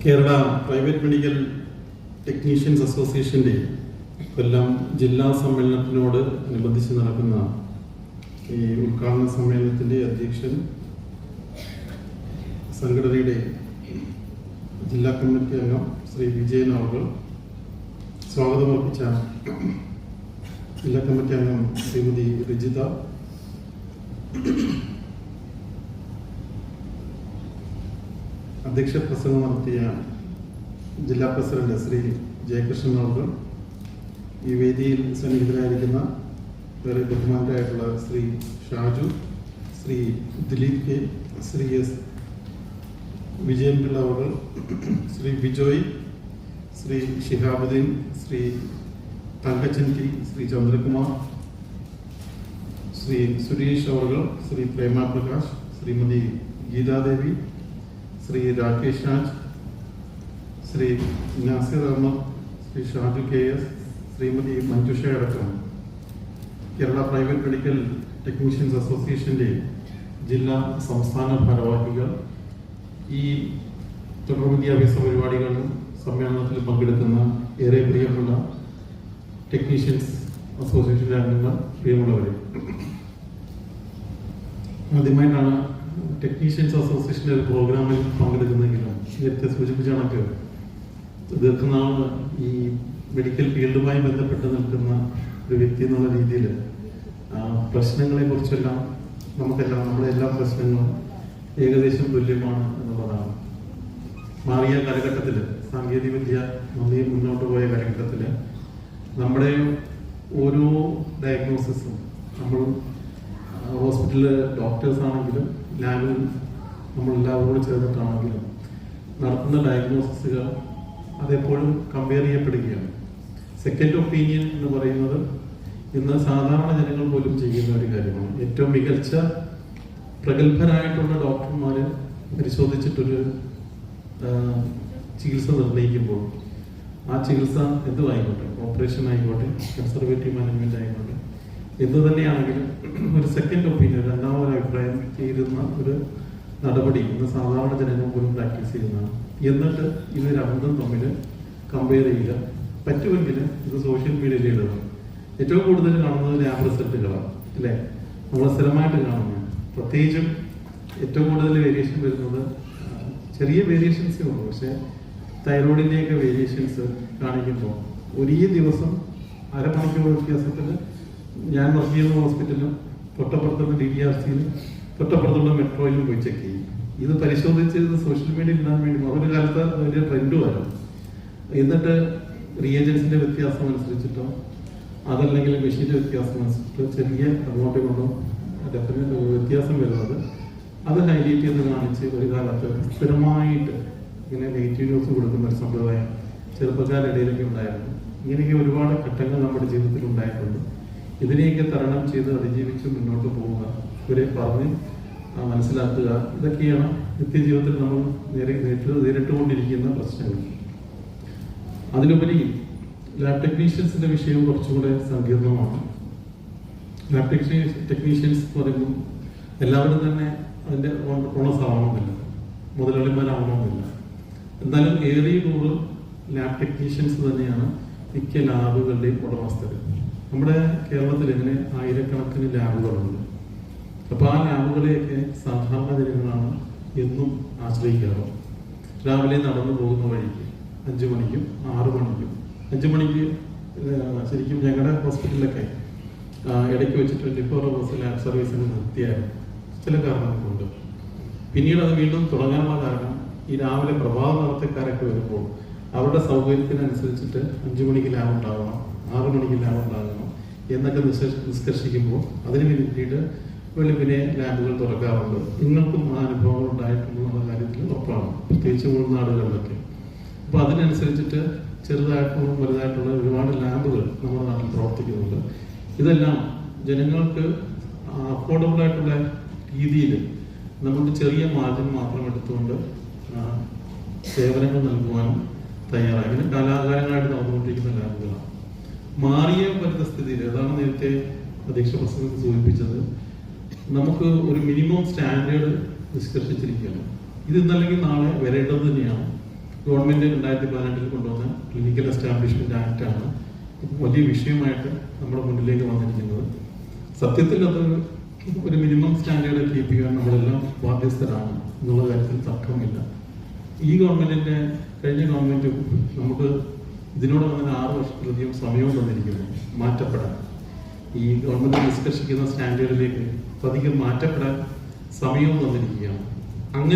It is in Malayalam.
കേരള പ്രൈവറ്റ് മെഡിക്കൽ ടെക്നീഷ്യൻസ് അസോസിയേഷന്റെ കൊല്ലം ജില്ലാ സമ്മേളനത്തിനോട് അനുബന്ധിച്ച് നടക്കുന്ന ഈ ഉദ്ഘാടന സമ്മേളനത്തിന്റെ അധ്യക്ഷൻ സംഘടനയുടെ ജില്ലാ കമ്മിറ്റി അംഗം ശ്രീ വിജയൻ അവർ സ്വാഗതമർപ്പിച്ച ജില്ലാ കമ്മിറ്റി അംഗം ശ്രീമതി രജിത അധ്യക്ഷ പ്രസംഗം നടത്തിയ ജില്ലാ പ്രസിഡന്റ് ശ്രീ ജയകൃഷ്ണൻ അവർ ഈ വേദിയിൽ സന്നിഹിതരായിരിക്കുന്ന വേറെ ബഹുമാനരായിട്ടുള്ള ശ്രീ ഷാജു ശ്രീ ദിലീപ് കെ ശ്രീ എസ് വിജയൻ പിള്ള അവർ ശ്രീ ബിജോയ് ശ്രീ ഷിഹാബുദ്ദീൻ ശ്രീ തങ്കച്ചൻ ടി ശ്രീ ചന്ദ്രകുമാർ ശ്രീ സുരേഷ് അവർ ശ്രീ പ്രേമ പ്രകാശ് ശ്രീമതി ഗീതാദേവി ശ്രീ രാകേഷ് രാജ് ശ്രീ നാസിർ അഹമ്മദ് ശ്രീ ഷാജു കെ എസ് ശ്രീമതി മഞ്ജുഷ അടക്കം കേരള പ്രൈവറ്റ് മെഡിക്കൽ ടെക്നീഷ്യൻസ് അസോസിയേഷന്റെ ജില്ലാ സംസ്ഥാന ഭാരവാഹികൾ ഈ തുടർ വിദ്യാഭ്യാസ പരിപാടികളിലും സമ്മേളനത്തിൽ പങ്കെടുക്കുന്ന ഏറെ പ്രിയമുള്ള ടെക്നീഷ്യൻസ് അസോസിയേഷന്റെ അംഗങ്ങൾ പ്രിയമുള്ളവരെ. ആദ്യമായിട്ടാണ് ടെക്നീഷ്യൻസ് അസോസിയേഷന്റെ ഒരു പ്രോഗ്രാമിൽ പങ്കെടുക്കുന്നെങ്കിലും നേരത്തെ സൂചിപ്പിച്ച കണക്ക് ദീർഘനാൾ ഈ മെഡിക്കൽ ഫീൽഡുമായി ബന്ധപ്പെട്ട് നിൽക്കുന്ന ഒരു വ്യക്തി എന്നുള്ള രീതിയിൽ പ്രശ്നങ്ങളെ കുറിച്ചെല്ലാം നമുക്കെല്ലാം നമ്മുടെ എല്ലാ പ്രശ്നങ്ങളും ഏകദേശം തുല്യമാണ് എന്നുള്ളതാണ്. മാറിയ കാലഘട്ടത്തിൽ സാങ്കേതിക വിദ്യ നന്ദി മുന്നോട്ട് പോയ കാലഘട്ടത്തിൽ നമ്മുടെ ഓരോ ഡയഗ്നോസിസും നമ്മളും ഹോസ്പിറ്റലിലെ ഡോക്ടേഴ്സ് ആണെങ്കിലും ലാബിൽ നമ്മൾ എല്ലാവരും കൂടി ചേർന്നിട്ടാണെങ്കിലും നടത്തുന്ന ഡയഗ്നോസിസുകൾ അതെപ്പോഴും കമ്പയർ ചെയ്യപ്പെടുകയാണ്. സെക്കൻഡ് ഒപ്പീനിയൻ എന്ന് പറയുന്നത് ഇന്ന് സാധാരണ ജനങ്ങൾ പോലും ചെയ്യുന്ന ഒരു കാര്യമാണ്. ഏറ്റവും മികച്ച പ്രഗത്ഭരായിട്ടുള്ള ഡോക്ടർമാർ പരിശോധിച്ചിട്ടൊരു ചികിത്സ നിർണയിക്കുമ്പോൾ ആ ചികിത്സ എന്തുമായിക്കോട്ടെ ഓപ്പറേഷൻ ആയിക്കോട്ടെ കൺസർവേറ്റീവ് മാനേജ്മെന്റ് ആയിക്കോട്ടെ എന്ത് തന്നെയാണെങ്കിലും ഒരു സെക്കൻഡ് ഒപ്പീനിയൻ രണ്ടാമൊരു അഭിപ്രായം ചേരുന്ന ഒരു നടപടി ഇന്ന് സാധാരണ ജനങ്ങൾ പോലും പ്രാക്ടീസ് ചെയ്യുന്നതാണ്. എന്നിട്ട് ഇത് രണ്ടും തമ്മിൽ കമ്പയർ ചെയ്യുക. പറ്റുമെങ്കിൽ ഇത് സോഷ്യൽ മീഡിയയിൽ ഇടുക ഏറ്റവും കൂടുതൽ കാണുന്നത് ലാബ് റിസൾട്ടുകളാണ് അല്ലേ? നമ്മൾ സ്ഥിരമായിട്ട് കാണുന്നത് പ്രത്യേകിച്ചും ഏറ്റവും കൂടുതൽ വേരിയേഷൻ വരുന്നത് ചെറിയ വേരിയേഷൻസേ ഉള്ളൂ. പക്ഷേ തൈറോയിഡിന്റെയൊക്കെ വേരിയേഷൻസ് കാണിക്കുമ്പോൾ ഒരേ ദിവസം അരമണിക്കൂർ വ്യത്യാസത്തിൽ ഞാൻ വർക്ക് ചെയ്യുന്ന ഹോസ്പിറ്റലിലും തൊട്ടപ്പുറത്തുള്ള ഡി ഡി ആർ സിയിലും തൊട്ടപ്പുറത്തുള്ള മെട്രോയിലും പോയി ചെക്ക് ചെയ്യും. ഇത് പരിശോധിച്ച് ഇത് സോഷ്യൽ മീഡിയ ഇടാൻ വേണ്ടി ഒരു കാലത്ത് വലിയ ട്രെൻഡുമായിരുന്നു എന്നിട്ട് റിയേജൻസിന്റെ വ്യത്യാസം അനുസരിച്ചിട്ടോ അതല്ലെങ്കിൽ മെഷീന്റെ വ്യത്യാസം അനുസരിച്ചിട്ടോ ചെറിയ അങ്ങോട്ടും ഇങ്ങോട്ടും ഡെഫിനറ്റ് വ്യത്യാസം വരുന്നത് അത് ഹൈലൈറ്റ് ചെയ്ത് കാണിച്ച് ഒരു കാലത്ത് സ്ഥിരമായിട്ട് ഇങ്ങനെ നെഗറ്റീവ് ന്യൂസ് കൊടുക്കുന്ന ഒരു സമ്പ്രദായം ചെറുപ്പക്കാരുടെ ഇടയിലൊക്കെ ഉണ്ടായിരുന്നു. ഇങ്ങനെയൊക്കെ ഒരുപാട് ഘട്ടങ്ങൾ നമ്മുടെ ജീവിതത്തിൽ ഉണ്ടായിട്ടുണ്ട്. ഇതിനെയൊക്കെ തരണം ചെയ്ത് അതിജീവിച്ച് മുന്നോട്ട് പോവുക ഇവരെ പറഞ്ഞ് മനസ്സിലാക്കുക. ഇതൊക്കെയാണ് നിത്യജീവിതത്തിൽ നമ്മൾ നേരെ നേരിട്ട് നേരിട്ടുകൊണ്ടിരിക്കുന്ന പ്രശ്നങ്ങൾ. അതിലുപരി ലാബ് ടെക്നീഷ്യൻസിന്റെ വിഷയം കുറച്ചുകൂടെ സങ്കീർണമാണ്. ലാബ് ടെക്നീഷ്യൻ ടെക്നീഷ്യൻസ് എന്ന് പറയുമ്പോൾ എല്ലാവരും തന്നെ അതിന്റെ ഓണസ് ആവണമെന്നില്ല മുതലാളിമാരാവണമെന്നില്ല. എന്നാലും ഏറിയ നൂറ് ലാബ് ടെക്നീഷ്യൻസ് തന്നെയാണ് മിക്ക ലാബുകളുടെയും ഉടമസ്ഥർ നമ്മുടെ കേരളത്തിൽ ഇങ്ങനെ ആയിരക്കണക്കിന് ലാബുകളുണ്ട് അപ്പൊ ആ ലാബുകളെയൊക്കെ സാധാരണ ജനങ്ങളാണ് എന്നും ആശ്രയിക്കാറ്. രാവിലെ നടന്നു പോകുന്ന വഴിക്ക് അഞ്ചു മണിക്കും ആറു മണിക്കും. അഞ്ചു മണിക്ക് ശരിക്കും ഞങ്ങളുടെ ഹോസ്പിറ്റലിലൊക്കെ ഇടയ്ക്ക് വെച്ച് ട്വന്റി ഫോർ അവേഴ്സ് ലാബ് സർവീസിന് നിർത്തിയായിരുന്നു ചില കാരണങ്ങൾ കൊണ്ട് പിന്നീട് അത് വീണ്ടും തുടങ്ങാനുള്ള കാരണം ഈ രാവിലെ പ്രഭാത നടത്തക്കാരൊക്കെ വരുമ്പോൾ അവരുടെ സൗകര്യത്തിനനുസരിച്ചിട്ട് അഞ്ചു മണിക്ക് ലാബ് ഉണ്ടാകണം ആറു മണിക്ക് ലാബ് ഉണ്ടാകണം. എന്നൊക്കെ നിഷ്കർഷ- നിഷ്കർഷിക്കുമ്പോൾ അതിന് വേണ്ടിയിട്ട് വെളുപ്പിനെ ലാബുകൾ തുറക്കാറുണ്ട്. നിങ്ങൾക്കും ആ അനുഭവങ്ങൾ ഉണ്ടായിട്ടുണ്ടെന്നുള്ള കാര്യത്തിൽ ഉറപ്പാണ്. പ്രത്യേകിച്ച് ഉൾനാടുകളിലൊക്കെ അപ്പൊ അതിനനുസരിച്ചിട്ട് ചെറുതായിട്ടുള്ള വലുതായിട്ടുള്ള ഒരുപാട് ലാബുകൾ നമ്മുടെ നാട്ടിൽ പ്രവർത്തിക്കുന്നുണ്ട്. ഇതെല്ലാം ജനങ്ങൾക്ക് അഫോർഡബിൾ ആയിട്ടുള്ള രീതിയിൽ നമുക്ക് ചെറിയ മാർജിൻ മാത്രം എടുത്തുകൊണ്ട് സേവനങ്ങൾ നൽകുവാനും തയ്യാറായി. ഇങ്ങനെ കാലാകാലങ്ങളായിട്ട് നടന്നുകൊണ്ടിരിക്കുന്ന ലാബുകളാണ് മാറിയ സ്ഥിതിയിൽ അതാണ് നേരത്തെ അധ്യക്ഷ പ്രസംഗത്തിൽ സൂചിപ്പിച്ചത്. നമുക്ക് ഒരു മിനിമം സ്റ്റാൻഡേർഡ് നിഷ്കർഷിച്ചിരിക്കുകയാണ്. ഇത് ഇന്നല്ലെങ്കിൽ നാളെ വരേണ്ടത് തന്നെയാണ്. ഗവൺമെന്റ് രണ്ടായിരത്തി പതിനെട്ടിൽ കൊണ്ടുവന്ന ക്ലിനിക്കൽ എസ്റ്റാബ്ലിഷ്മെന്റ് ആക്ട് ആണ്. വലിയ വിഷയമായിട്ട് നമ്മുടെ മുന്നിലേക്ക് വന്നിരിക്കുന്നത്. സത്യത്തിൽ അത് ഒരു മിനിമം സ്റ്റാൻഡേർഡ് കീപ്പ് ചെയ്യാൻ നമ്മളെല്ലാം ബാധ്യസ്ഥരാണ് എന്നുള്ള കാര്യത്തിൽ തർക്കമില്ല. ഈ ഗവൺമെന്റിന്റെ കഴിഞ്ഞ ഗവൺമെന്റ് നമുക്ക് ഇതിനോടൊപ്പം തന്നെ ആറ് വർഷത്തിലധികം സമയവും തന്നിരിക്കുന്നു. മാറ്റപ്പെടാൻ. ഈ ഗവൺമെന്റ് നിഷ്കർഷിക്കുന്ന സ്റ്റാൻഡേർഡിലേക്ക് പതിയെ മാറ്റപ്പെടാൻ സമയവും തന്നിരിക്കുകയാണ്. അങ്ങനെ